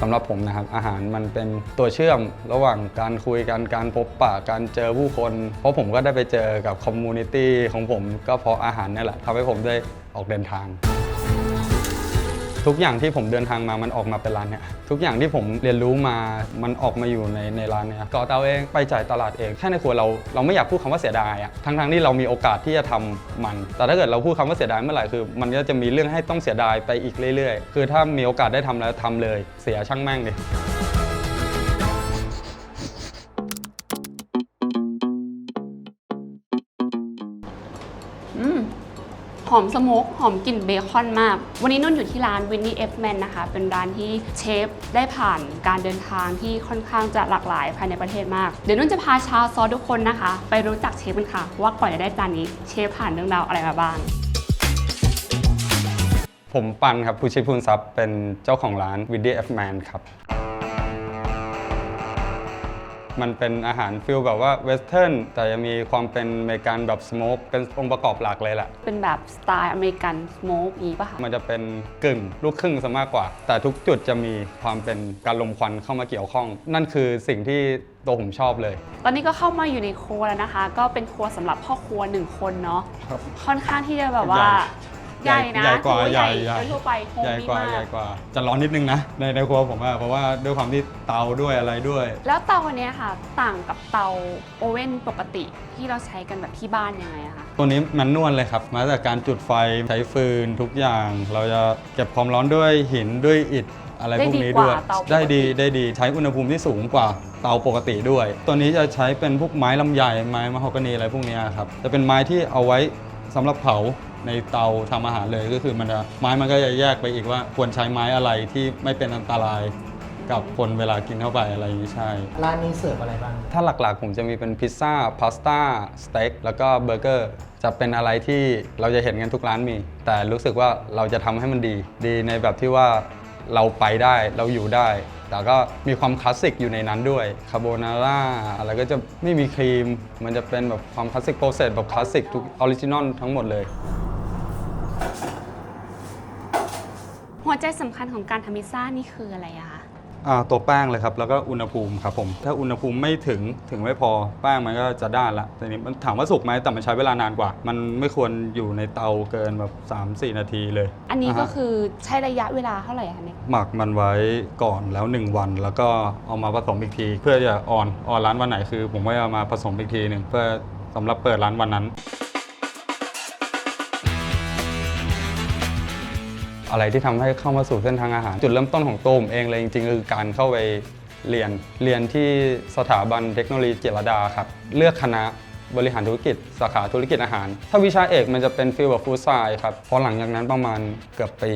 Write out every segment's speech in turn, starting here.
สำหรับผมนะครับอาหารมันเป็นตัวเชื่อมระหว่างการคุยกันการพบปะการเจอผู้คน เพราะผมก็ได้ไปเจอกับคอมมูนิตี้ของผมก็เพราะอาหารนี่แหละทำให้ผมได้ออกเดินทาง ทุกอย่างที่ผมเดินทางมามันออกมาเป็นร้านเนี่ยทุกอย่างที่ผมเรียนรู้มามันออกมาอยู่ในในร้านเนี่ยก่อเตาเองไปจ่ายตลาดเองแค่ในครัวเราเราไม่อยากพูดคำว่าเสียดายอะทั้งทที่เรามีโอกาสที่จะทำมัน แต่ถ้าเกิดเราพูดคำว่าเสียดายเมื่อไหร่คือ มันก็จะมีเรื่องให้ต้องเสียดายไปอีกเรื่อย ๆ คือถ้ามีโอกาสได้ทำแล้วทำเลย เสียช่างแม่งเลย หอมสโมกหอมกลิ่นเบคอนมาก วันนี้นุ่นอยู่ที่ร้านวินนี่เอฟแมนนะคะ เป็นร้านที่เชฟได้ผ่านการเดินทางที่ค่อนข้างจะหลากหลายภายในประเทศมาก เดี๋ยวนุ่นจะพาชาวซอสทุกคนนะคะ ไปรู้จักเชฟกันค่ะ ว่าก่อนจะได้จานนี้เชฟผ่านเรื่องราวอะไรมาบ้าง ผมปันครับผู้ชิดพูนทรัพย์เป็นเจ้าของร้าน w i d d y F Man ครับ มันเป็นอาหารฟิลแบบว่าเวสเทิร์นแต่ยังมีความเป็นอเมริกันแบบสโมกเป็นองค์ประกอบหลักเลยแหละ เป็นแบบสไตล์อเมริกันสโมกนี้ป่ะคะ มันจะเป็นกึ่งลูกครึ่งซะมากกว่า แต่ทุกจุดจะมีความเป็นการลมควันเข้ามาเกี่ยวข้อง นั่นคือสิ่งที่ตัวผมชอบเลย ตอนนี้ก็เข้ามาอยู่ในครัวแล้วนะคะ ก็เป็นครัวสำหรับพ่อครัวหนึ่งคนเนาะครับค่อนข้างที่จะแบบว่า ใหญ่นะใหญ่กว่าถือใหญ่ใหญ่โดยทั่วไปโฮมใหญ่มี่กว่ามาใหญ่กกว่า จะร้อนนิดนึงนะ ในในครัวผมอะเพราะว่าด้วยความที่เตาด้วยอะไรด้วย แล้วเตาอันเนี้ยค่ะ ต่างกับเตาโอเว่นปกติที่เราใช้กันแบบที่บ้านยังไงอะคะ ตัวนี้มันนวลเลยครับ มาจากการจุดไฟใช้ฟืนทุกอย่าง เราจะเก็บความร้อนด้วยหินด้วยอิฐอะไรพวกนี้ด้วยได้ดีกว่าเตาปกติ ได้ดีได้ดีใช้อุณหภูมิที่สูงกว่าเตาปกติด้วย ตัวนี้จะใช้เป็นพวกไม้ลำไยไม้มะฮอกกานีอะไรพวกนี้ครับจะเป็นไม้ที่เอาไว้สำหรับเผา ในเตาทำอาหารเลยก็คือมันจะไม้มันก็จะแยกไปอีกว่าควรใช้ไม้อะไรที่ไม่เป็นอันตรายกับคนเวลากินเข้าไปอะไรอย่างนี้ใช่ ร้านนี้เสิร์ฟอะไรบ้าง ถ้าหลักๆ ผมจะมีเป็นพิซซ่า พาสต้า สเต็ก แล้วก็เบอร์เกอร์ จะเป็นอะไรที่เราจะเห็นกันทุกร้านมี แต่รู้สึกว่าเราจะทำให้มันดี ดีในแบบที่ว่าเราไปได้เราอยู่ได้ แต่ก็มีความคลาสสิกอยู่ในนั้นด้วย คาโบนาร่าอะไรก็จะไม่มีครีม มันจะเป็นแบบความคลาสสิกโปรเซสแบบคลาสสิกทุกออริจินอลทั้งหมดเลย หัวใจสำคัญของการทำพิซซ่านี่คืออะไรอะคะอ่าตัวแป้งเลยครับ แล้วก็อุณหภูมิครับผม ถ้าอุณหภูมิไม่ถึงถึงไม่พอแป้งมันก็จะด้านละแต่นี้มันถามว่าสุกไหมแต่มันใช้เวลานานกว่า มันไม่ควรอยู่ในเตาเกินแบบ 3-4 นาทีเลยอันนี้ก็าฮะ คือใช้ระยะเวลาเท่าไหร่คะเนี่ยหมักมันไว้ก่อนแล้ว 1 วัน แล้วก็เอามาผสมอีกที เพื่อจะออนออนร้านวันไหนคือ ผมก็เอามาผสมอีกทีหนึ่งเพื่อสำหรับเปิดร้านวันนั้น อะไรที่ทำให้เข้ามาสู่เส้นทางอาหาร จุดเริ่มต้นของตัวผมเองเลยจริงๆคือการเข้าไปเรียนเรียนที่สถาบันเทคโนโลยีเจรดาครับ เลือกคณะ บริหารธุรกิจ สาขาธุรกิจอาหาร ถ้าวิชาเอกมันจะเป็นฟิลแบบฟู้ดไซน์ครับพอหลังจากนั้นประมาณเกือบปี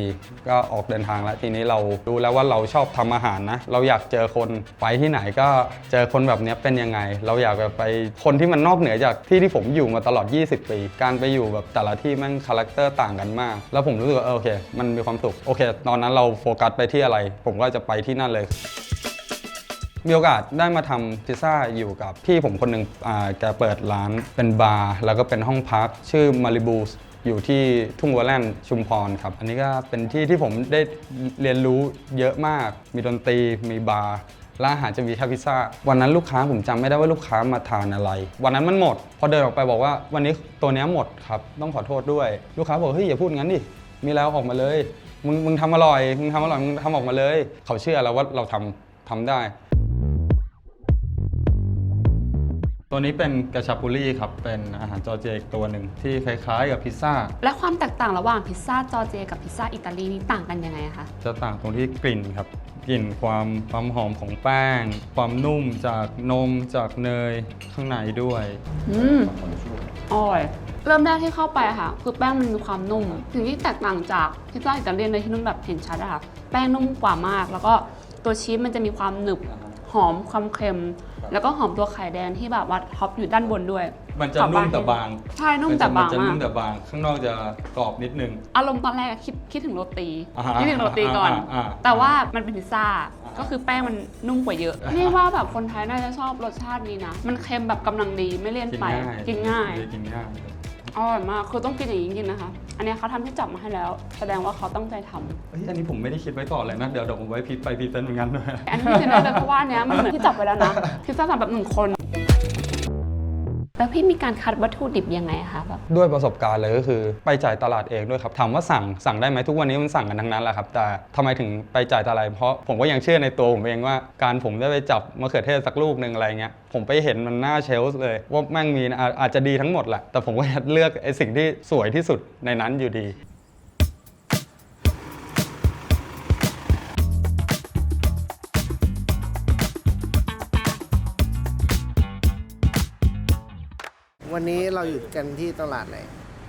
ก็ออกเดินทางแล้วทีนี้เรารู้แล้วว่าเราชอบทำอาหารนะ เราอยากเจอคนไปที่ไหนก็เจอคนแบบนี้เป็นยังไง เราอยากแบบไปคนที่มันนอกเหนือจากที่ที่ผมอยู่มาตลอด 20 ปี การไปอยู่แบบแต่ละที่แมันคาแรคเตอร์ต่างกันมาก แล้วผมรู้สึกว่าโอเค มันมีความสุขโอเค ตอนนั้นเราโฟกัสไปที่อะไร ผมก็จะไปที่นั่นเลย มีโอกาสได้มาทำพิซซ่าอยู่กับพี่ผมคนหนึ่งอ่าแกเปิดร้านเป็นบาร์แล้วก็เป็นห้องพักชื่อมาริบูอยู่ที่ทุ่งวัวแลนชุมพรครับ อันนี้ก็เป็นที่ที่ผมได้เรียนรู้เยอะมาก มีดนตรีมีบาร์ร้านอาหารจะมีแค่พิซซ่า วันนั้นลูกค้าผมจำไม่ได้ว่าลูกค้ามาทานอะไร วันนั้นมันหมด พอเดินออกไปบอกว่าวันนี้ตัวเนี้ยหมดครับ ต้องขอโทษด้วย ลูกค้าบอกเฮ้ยอย่าพูดงั้นดิ มีแล้วออกมาเลย มึงมึงทำอร่อย มึงทำอร่อย มึงทำออกมาเลย เขาเชื่อแล้วว่าเราทำทำได้ ตัวนี้เป็นกระชับปุรีครับ เป็นอาหารจอร์เจียอีกตัวหนึ่งที่คล้ายๆกับพิซซ่า และความแตกต่างระหว่างพิซซ่าจอร์เจียกับพิซซ่าอิตาลีนี่ต่างกันยังไงอะคะ จะต่างตรงที่กลิ่นครับ กลิ่นความความหอมของแป้ง ความนุ่มจากนมจากเนยข้างในด้วย อืมอร่อย เริ่มแรกที่เข้าไปอะค่ะ คือแป้งมันมีความนุ่มสิ่งที่แตกต่างจากพิซซ่าอิตาเลียนเลยที่นุ่นแบบเห็นชัดอะค่ะ แป้งนุ่มกว่ามาก แล้วก็ตัวชีสมันจะมีความหนึบ หอมความเค็ม แล้วก็หอมตัวไข่แดงที่แบบว่าท็อปอยู่ด้านบนด้วย มันจะนุ่มแต่บางใช่นุ่มแต่บางนจะมานุ่กมแต่บาง ข้างนอกจะกรอบนิดนึง อารมณ์ตอนแรกอะคิดคิดถึงโรตีอ่าฮะคิดถึงโรตีก่อนอ่าอ่าอ่าแต่ว่ามันเป็นพิซซ่าก็คือแป้งมันนุ่มกว่าเยอะ นี่ว่าแบบคนไทยน่าจะชอบรสชาตินี้นะ มันเค็มแบบกำลังดีไม่เลี่ยนกินไปง่ายกินง่ายกินง่าย อร่อยมากคือต้องกินอย่างนี้จริงๆนะคะ อันเนี้ยเขาทำที่จับมาให้แล้ว แสดงว่าเขาตั้งใจทำเฮ้ยอันนี้ผมไม่ได้คิดไว้ก่อนเลยนะ เดี๋ยวเดี๋ยวผมไว้พิไปพรีเซนต์เหมือนกันด้วย อันนี้กินได้เลยเพราะว่าอันเนี้ยมันเหมือนที่จับไว้แล้วนะพิซซ่าสำหรับหนึ่งคน แล้วพี่มีการคัดวัตถุดิบยังไงคะแบบด้วยประสบการณ์เลยก็คือไปจ่ายตลาดเองด้วยครับถามว่าสั่งสั่งได้ไหมทุกวันนี้มันสั่งกันทั้งนั้นแหละครับ แต่ทำไมถึงไปจ่ายตลาดเพราะผมก็ยังเชื่อในตัวผมเองว่า การผมได้ไปจับมะเขือเทศสักลูกหนึ่งอะไรเงี้ยผมไปเห็นมันหน้าเชลส์เลย ว่าแม่งมีนะอาอาจจะดีทั้งหมดแหละแต่ผมก็เลือกไอ้สิ่งที่สวยที่สุดในนั้นอยู่ดี อยู่กันที่ตลาดไหน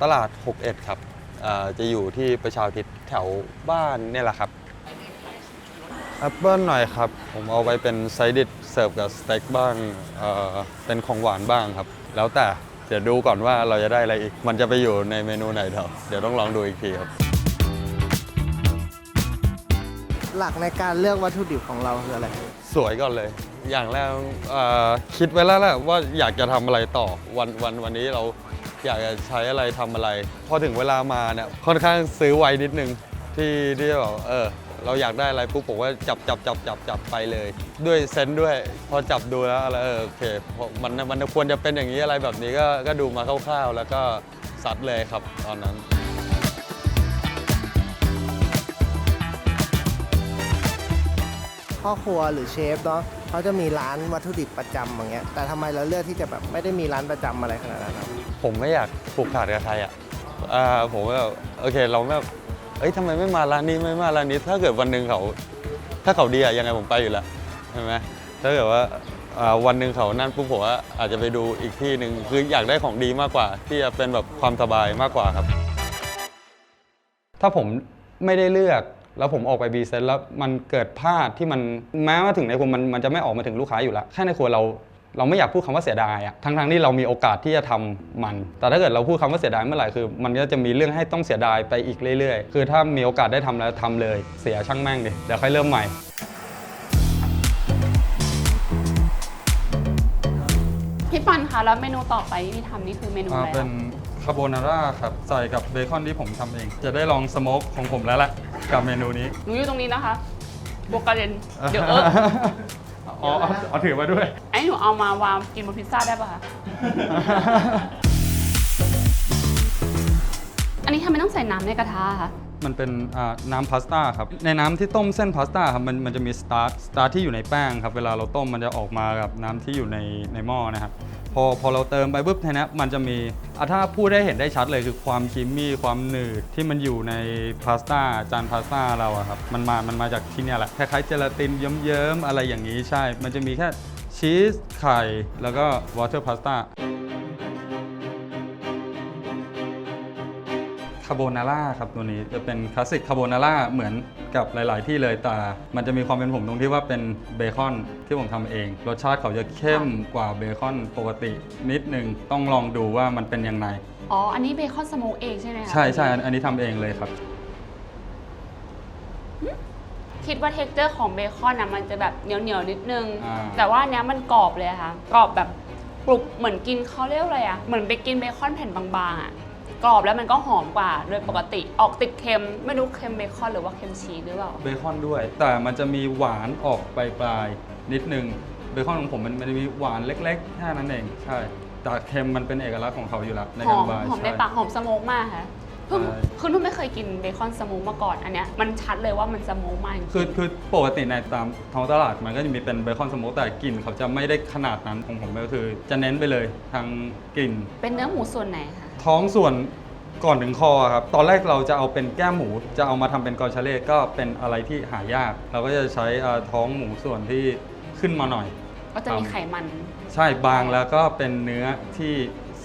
ตลาด 61 ครับเอ่อจะอยู่ที่ประชาธิปแถวบ้านเนี่ยแหละครับแอปเปิลหน่อยครับ ผมเอาไปเป็นไซดิชเสิร์ฟกับสเต็กบ้างเอ่อเป็นของหวานบ้างครับ แล้วแต่เดี๋ยวดูก่อนว่าเราจะได้อะไรอีก มันจะไปอยู่ในเมนูไหนเดี๋ยวเดี๋ยวต้องลองดูอีกทีครับ หลักในการเลือกวัตถุดิบของเราคืออะไร สวยก่อนเลย อย่างแรกเอ่อคิดไว้แล้วแหละว่าอยากจะทำอะไรต่อวันวันวันนี้เราอยากจะใช้อะไรทำอะไร พอถึงเวลามาเนี่ยค่อนข้างซื้อไวนิดนึงที่ที่แบบเออเราอยากได้อะไรปุ๊บผมว่าจับจับจับจับจับไปเลย ด้วยเซนส์ด้วย พอจับดูแล้วอะไรเออโอเคพอมันมันควรจะเป็นอย่างนี้อะไรแบบนี้ก็ก็ดูมาคร่าวๆ แล้วก็ซัดเลยครับตอนนั้น พ่อครัวหรือเชฟเนาะเขาจะมีร้านวัตถุดิบประจำอย่างเงี้ยแต่ทำไมเราเลือกที่จะแบบไม่ได้มีร้านประจำอะไรขนาดนั้นครับผมไม่อยากผูกขาดกับใครอะอ่าผมก็แบบโอเคเราแบบเอ้ยทำไมไม่มาร้านนี้ไม่มาร้านนี้ ถ้าเกิดวันหนึ่งเขา ถ้าเขาดีอะยังไงผมไปอยู่แล้วใช่ไหมถ้าเกิดว่าอ่าวันหนึ่งเขานั่นปุ๊บผมว่าอาจจะไปดูอีกที่หนึ่งคืออยากได้ของดีมากกว่า ที่จะเป็นแบบความสบายมากกว่าครับ ถ้าผมไม่ได้เลือก แล้วผมออกไปบีเซนแล้วมันเกิดพลาดที่มันแม้ว่าถึงในครัวมันมันจะไม่ออกมาถึงลูกค้าอยู่แล้วแค่ในครัวเราเราไม่อยากพูดคำว่าเสียดายอะทั้งทั้งๆที่เรามีโอกาสที่จะทำมัน แต่ถ้าเกิดเราพูดคำว่าเสียดายเมื่อไหร่คือ มันก็จะมีเรื่องให้ต้องเสียดายไปอีกเรื่อยๆ คือถ้ามีโอกาสได้ทำแล้วทำเลย เสียช่างแม่งดิเดี๋ยวค่อยเริ่มใหม่ พี่ปันคะแล้วเมนูต่อไปที่พี่ทำนี่คือเมนูอะไรเป็น คะคาโบนาร่าครับ ใส่กับเบคอนที่ผมทำเอง จะได้ลองสโมกของผมแล้วแหละกับเมนูนี้ หนูอยู่ตรงนี้นะคะบวกกระเด็นเดี๋ยวเอออ๋อเอาเอาถือมาด้วย ไอ้หนูเอามาวางกินบนพิซซ่าได้ป่ะคะอันนี้ทำไมต้องใส่น้ำในกระทะคะ มันเป็นน้ำพาสต้าครับ ในน้ำที่ต้มเส้นพาสต้าครับมันมันจะมีสตาร์ทสตาร์ทที่อยู่ในแป้งครับ เวลาเราต้มมันจะออกมากับน้ำที่อยู่ในในหม้อนะครับ พอพอเราเติมไปปุ๊บทีนี้มันจะมีถ้าพูดได้เห็นได้ชัดเลยคือความครีมมี่ความหนืดที่มันอยู่ในพาสต้าจานพาสต้าเราอะครับ มันมา มันมาจากที่นี่แหละ คล้ายๆเจลาตินเยิ้มๆอะไรอย่างนี้ใช่ มันจะมีแค่ชีสไข่แล้วก็วอเตอร์พาสต้า คาโบนาร่าครับตัวนี้จะเป็นคลาสสิกคาโบนาร่าเหมือนกับหลาย ๆ ที่เลยแต่มันจะมีความเป็นผมตรงที่ว่าเป็นเบคอนที่ผมทำเอง รสชาติเขาจะเข้มกว่าเบคอนปกตินิดนึงต้องลองดูว่ามันเป็นยังไง อ๋อ อันนี้เบคอนสโมกเองใช่ไหมคะใช่ใช่อันอันนี้ทำเองเลยครับ คิดว่าเท็กเจอร์ของเบคอนอะมันจะแบบเหนียวเหนียวๆนิดนึง อ่า แต่ว่าอันเนี้ยมันกรอบเลยอะค่ะ กรอบแบบกรุบเหมือนกินเขาเรียกอะไรอะเหมือนไปกินเบคอนแผ่นบางๆอะ กรอบแล้วมันก็หอมกว่าโดยปกติออกติดเค็มไม่รู้เค็มเบคอนหรือว่าเค็มชีสหรือเปล่า เบคอนด้วย แต่มันจะมีหวานออกปลายๆนิดนึงเบคอนของผมมันมันจะมีหวานเล็กๆแค่นั้นเองใช่แต่เค็มมันเป็นเอกลักษณ์ของเขาอยู่แล้วในหกาอรมบายหอมในใช่ ปากหอมสโมกมากค่ะเพิ่งใช่ คือนุ่นไม่เคยกินเบคอนสโมกมาก่อนอันเนี้ยมันชัดเลยว่ามันสโมกมากจริงๆ คือคือปกติในตามท้องตลาดมันก็จะมีเป็นเบคอนสโมกแต่กลิ่นเขาจะไม่ได้ขนาดนั้นของผมก็คือ จะเน้นไปเลยทางกลิ่น เป็นเนื้อหมูส่วนไหนคะ ท้องส่วนก่อนถึงคอครับ ตอนแรกเราจะเอาเป็นแก้มหมู จะเอามาทำเป็นกอร์ชาเล่ก็เป็นอะไรที่หายาก เราก็จะใช้อ่าท้องหมูส่วนที่ขึ้นมาหน่อย ก็จะมีไขมัน ใช่บางแล้วก็เป็นเนื้อที่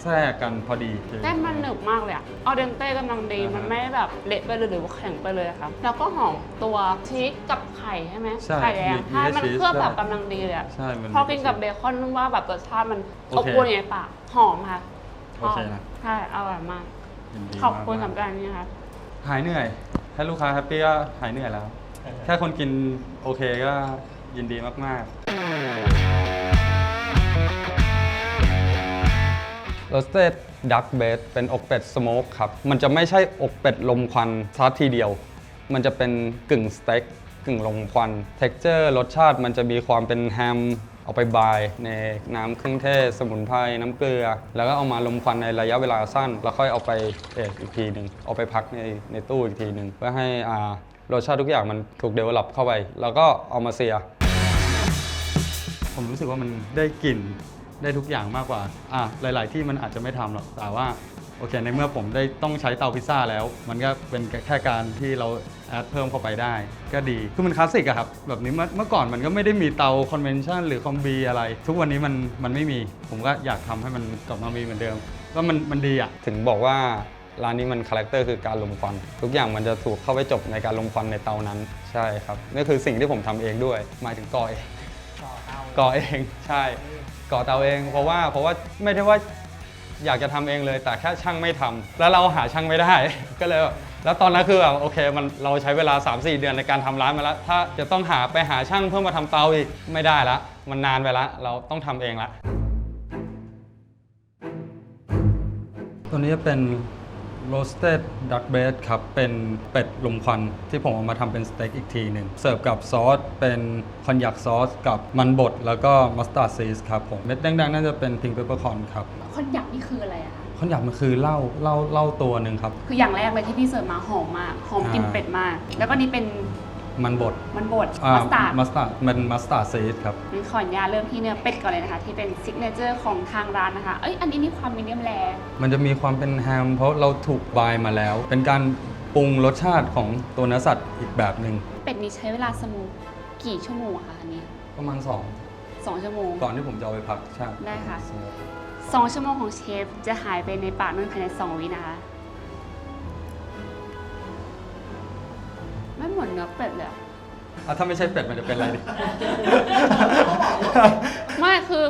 แทรกกันพอดีแต้มมันหนึบมากเลยอะออเดนเต้กำลังดีอ่าฮะมันไม่ได้แบบเละไปเลยหรือว่าแข็งไปเลยอะครับ แล้วก็หอมตัวชีสกับไข่ใช่ไหมใช่ไข่แดงมีใช่มีมันชีสเคลือบแบบใช่กำลังดีเลยอะใช่มันพอกินกับเบคอนนึกว่าแบบรสชาติมันโออบเคอวนอยู่ในปากหอมค่ะ โอเคนะใช่อร่อยมาก ยินดีขอบคุณมากๆสำหรับการนี้นะคะหายเหนื่อย ถ้าลูกค้าแฮปปี้ก็หายเหนื่อยแล้วแค่คนกินโอเคก็ยินดีมากๆ roasted duck base เป็นอกเป็ดสโมกครับ มันจะไม่ใช่อกเป็ดลมควันซาทีเดียว มันจะเป็นกึ่งสเต็กกึ่งลมควัน texture รสชาติมันจะมีความเป็นแฮม เอาไปบายในน้ำเครื่องเทศ สมุนไพรน้ำเกลือ แล้วก็เอามาลมควันในระยะเวลาสั้น แล้วค่อยเอาไปเอกอีกทีหนึ่งเอาไปพักในในตู้อีกทีหนึ่งเพื่อให้อ่ารสชาติทุกอย่างมันถูกเดเวลลอปเข้าไป แล้วก็เอามาเสีย ผมรู้สึกว่ามันได้กลิ่นได้ทุกอย่างมากกว่า อะหลาย ๆ ที่มันอาจจะไม่ทำหรอก แต่ว่า โอเค ในเมื่อผมได้ต้องใช้เตาพิซซ่าแล้ว มันก็เป็นแค่การที่เราแอดเพิ่มเข้าไปได้ ก็ดี คือมันคลาสสิกอะครับ แบบนี้เมื่อเมื่อก่อนมันก็ไม่ได้มีเตาคอนเวนชั่นหรือคอมบีอะไร ทุกวันนี้มันมันไม่มี ผมก็อยากทำให้มันกลับมามีเหมือนเดิมว่ามันมันดีอะถึงบอกว่าร้านนี้มันคาแรคเตอร์คือการลมควัน ทุกอย่างมันจะถูกเข้าไปจบในการลมควันในเตานั้น ใช่ครับนี่คือสิ่งที่ผมทำเองด้วยหมายถึงก่อเองก่อเองใช่ก่อเตาเองเพราะว่าเพราะว่าไม่ได้ว่า อยากจะทำเองเลย แต่แค่ช่างไม่ทำแล้วเราหาช่างไม่ได้ ก็เลยแล้วตอนนั้นคือแบบโอเคมันเราใช้เวลา 3-4 เดือนในการทำร้านมาแล้ว ถ้าจะต้องหาไปหาช่างเพื่อมาทำเตาอีกไม่ได้ละ มันนานไปละ เราต้องทำเองละตัวนี้จะเป็น roasted duck base ครับ เป็นเป็ดลมควันที่ผมเอามาทำเป็นสเต็กอีกทีหนึ่ง เสิร์ฟกับซอส เป็นคอนยักซอส กับมันบด แล้วก็มัสตาร์ดซีสครับผม เม็ดแดงๆ น่าจะเป็นพิงเปเปอร์คอนครับ คอนยักนี่คืออะไรอะคะคอนยักมันคือเหล้าเหล้าเหล้าตัวหนึ่งครับ คืออย่างแรกเลยที่พี่เสิร์ฟมาหอมมาก หอมกลิ่นอ่าเป็ดมาก แล้วก็นี่เป็น มันบดมันบดอ่ามัสตาร์ดมัสตาร์ดมันมัสตาร์ดซีสครับงั้นขออนุญาตเริ่มที่เนื้อเป็ดก่อนเลยนะคะ ที่เป็นซิกเนเจอร์ของทางร้านนะคะ เอ้ยอันนี้มีความมีเดียมแรมันจะมีความเป็นแฮม เพราะเราถูกบายมาแล้ว เป็นการปรุงรสชาติของตัวเนื้อสัตว์อีกแบบหนึ่งเป็ดนี้ใช้เวลาสมูกี่ชั่วโมงอะคะอันนี้ ประมาณสองสองชั่วโมงก่อนที่ผมจะเอาไปพักใช่ได้ค่ะสองชั่วโมงของเชฟจะหายไปในปากนุ่นภายในสองวินะคะ เหมือนเนื้อเป็ดเลยอะอะถ้าไม่ใช่เป็ดมันจะเป็นอะไรดิ ไม่คือ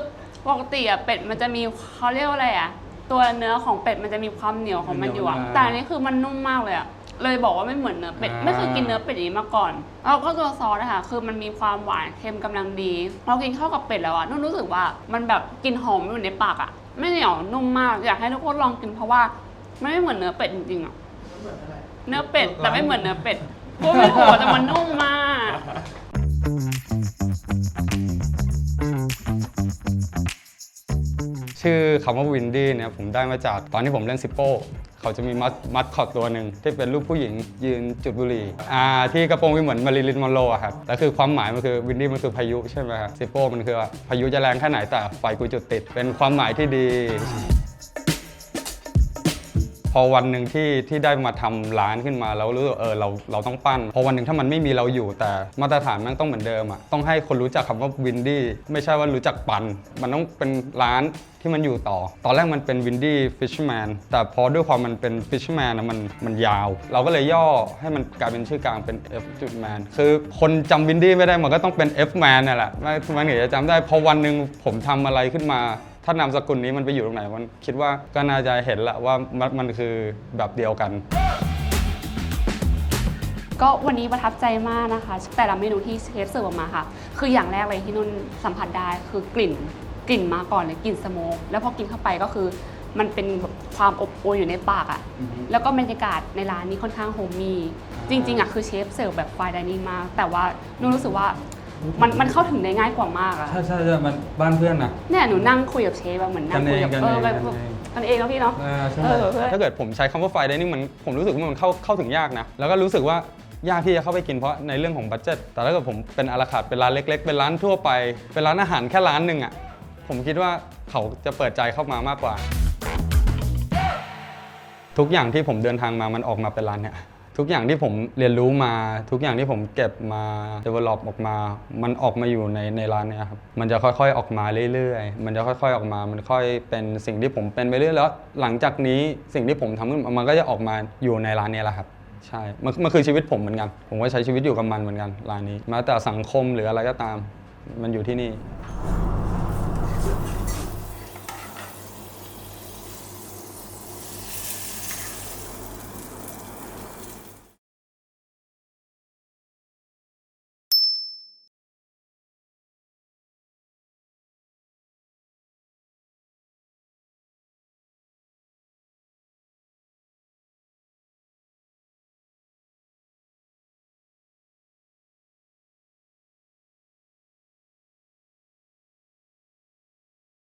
ปกติอะเป็ดมันจะมีเขาเรียกว่าอะไรอะตัวเนื้อของเป็ดมันจะมีความเหนียวของมันอยู่อะเหนียวมากแต่อันนี้คือมันนุ่มมากเลยอะเลยบอกว่าไม่เหมือนเนื้อเป็ดอ่า ไม่เคยกินเนื้อเป็ดอย่างนี้มาก่อนแล้วก็ตัวซอสนะคะคือมันมีความหวานเค็มกำลังดีพอกินเข้ากับเป็ดแล้วอะนุ่นรู้สึกว่ามันแบบกลินหอมอยู่ในปากอะไม่เหนียวนุ่มมากอยากให้ทุกคนลองกินเพราะว่ามันไม่เหมือนเนื้อเป็ดจริงๆอะเนื้อเป็ดแต่ไม่เหมือนเนื้อเป็ด พูไม่ถูกแต่มันนุ่มมาก ชื่อคำว่าวินดี้เนี่ยผมได้มาจากตอนที่ผมเล่นซิปโป้เขาจะมีมัดมัดคอตตัวหนึ่งที่เป็นรูปผู้หญิงยืนจุดบุหรี่อ่าที่กระโปรงมีเหมือนมาริลินมอนโรอะครับแต่คือความหมายมันคือวินดี้มันคือพายุใช่ไหมครับซิปโป้มันคือว่าพายุจะแรงแค่ไหนแต่ไฟกูจุดติด เป็นความหมายที่ดี พอวันหนึ่งที่ที่ได้มาทำร้านขึ้นมาแล้วรู้สึกเออเราเราต้องปั้น พอวันหนึ่งถ้ามันไม่มีเราอยู่แต่มาตรฐานมันต้องเหมือนเดิมอะต้องให้คนรู้จักคำว่าวินดี้ไม่ใช่ว่ารู้จักปัน มันต้องเป็นร้านที่มันอยู่ต่อ ตอนแรกมันเป็นวินดี้ฟิชแมนแต่พอด้วยความมันเป็นฟิชแมนนะมันมันยาว เราก็เลยย่อให้มันกลายเป็นชื่อกลางเป็น F จุดแมนคือคนจำวินดี้ไม่ได้มันก็ต้องเป็น F แมนนั่นแหละไม่มันถึงจะจำได้ พอวันหนึ่งผมทำอะไรขึ้นมา ถ้านามสกุลนี้มันไปอยู่ตรงไหนมันคิดว่าก็น่าจะเห็นละว่ามันมันคือแบบเดียวกัน ก็วันนี้ประทับใจมากนะคะ แต่ละเมนูที่เชฟเสิร์ฟออกมาค่ะ คืออย่างแรกเลยที่นุ่นสัมผัสได้คือกลิ่นกลิ่นมาก่อนเลยกลิ่นสโมกแล้วพอกินเข้าไปก็คือมันเป็นแบบความอบอวลอยู่ในปากอะ่ะ อือฮึ แล้วก็บรรยากาศในร้านนี้ค่อนข้างโฮมมี่จริงๆอะ่ะคือเชฟเสิร์ฟแบบไฟดิเนิ่งมาก แต่ว่านุ่นรู้สึกว่า มันมันเข้าถึงได้ง่ายกว่ามากอะใช่ใช่ใช่มันบ้านเพื่อนนะเนี่ยหนูนั่งคุยกับเชฟแบบเหมือนนั่งคุยกับกันเอเองอแบบกันเองกันเองแล้วพี่เนาะใช่เออเพื่อนถ้าเกิดผมใช้คำว่าไฟไดนิ่งมันผมรู้สึกว่ามันเข้าเข้าถึงยากนะ แล้วก็รู้สึกว่ายากที่จะเข้าไปกินเพราะในเรื่องของบัตเจ็ตแต่ถ้าเกิดผมเป็นอาราคาร์ทเป็นร้านเล็ก ๆ เป็นร้านทั่วไป เป็นร้านอาหารแค่ร้านหนึ่งอะผมคิดว่าเขาจะเปิดใจเข้ามามากกว่า ทุกอย่างที่ผมเดินทางมามันออกมาเป็นร้านเนี่ย ทุกอย่างที่ผมเรียนรู้มาทุกอย่างที่ผมเก็บมา develop ออกมา มันออกมาอยู่ในในร้านเนี่ยครับมันจะค่อยๆออกมาเรื่อยๆ มันจะค่อยๆออกมา มันค่อยเป็นสิ่งที่ผมเป็นไปเรื่อยแล้ว หลังจากนี้สิ่งที่ผมทำขึ้นมามันก็จะออกมาอยู่ในร้านเนี้แหละครับใช่มันมันคือชีวิตผมเหมือนกัน ผมก็ใช้ชีวิตอยู่กับมันเหมือนกันร้านนี้ม้แต่สังคมหรืออะไรก็ตาม มันอยู่ที่นี่